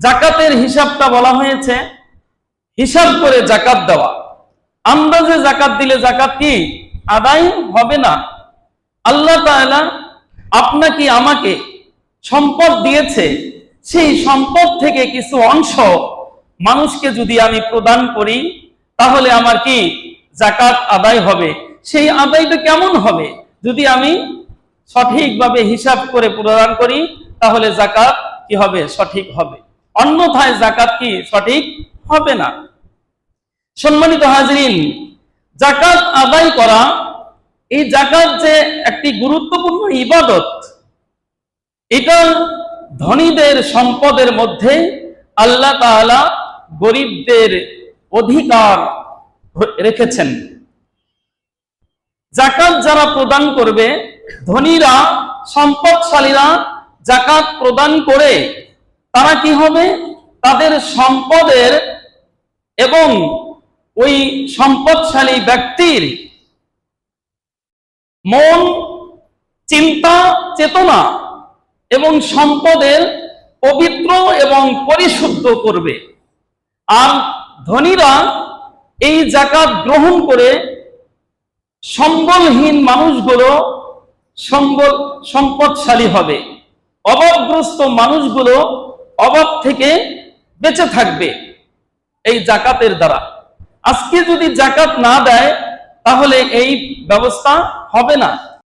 জাকাতের হিসাবটা বলা হয়েছে, হিসাব করে জাকাত দেওয়া। আন্দাজে জাকাত দিলে জাকাত কি? আদায় হবে না। আল্লাহ তাআলা আপনাকে, আমাকে সম্পদ দিয়েছে। সেই সম্পদ থেকে কিছু অংশ মানুষকে যদি আমি প্রদান করি, তাহলে আমার কি? জাকাত আদায় হবে। সেই আদায়টা কেমন হবে? যদি আমি সঠিকভাবে হিসাব করে প্রদান করি, তাহলে জাকাত কি হবে? সঠিক হবে। অন্যথায় জাকাত কি সঠিক হবে না? সম্মানিত হাজরিন জাকাত আদায় করা, এই জাকাত যে একটি গুরুত্বপূর্ণ ইবাদত, এটা ধনীদের সম্পদের মধ্যে আল্লাহ তাআলা গরিবদের অধিকার রেখেছেন। জাকাত যারা প্রদান করবে, ধনীরা, সম্পদশালীরা জাকাত প্রদান করে তারা কি হবে? তাদের সম্পদের এবং ওই সম্পদশালী ব্যক্তির মন, চিন্তা, চেতনা এবং সম্পদের পবিত্র এবং পরিশুদ্ধ করবে। আর ধনীরা এই জাকাত গ্রহণ করে সম্বলহীন মানুষগুলো সম্বল, সম্পদশালী হবে। অভাবগ্রস্ত মানুষগুলো অভাব থেকে বেঁচে থাকবে এই জাকাতের দ্বারা। আজকে যদি জাকাত না দেয়, তাহলে এই ব্যবস্থা হবে না।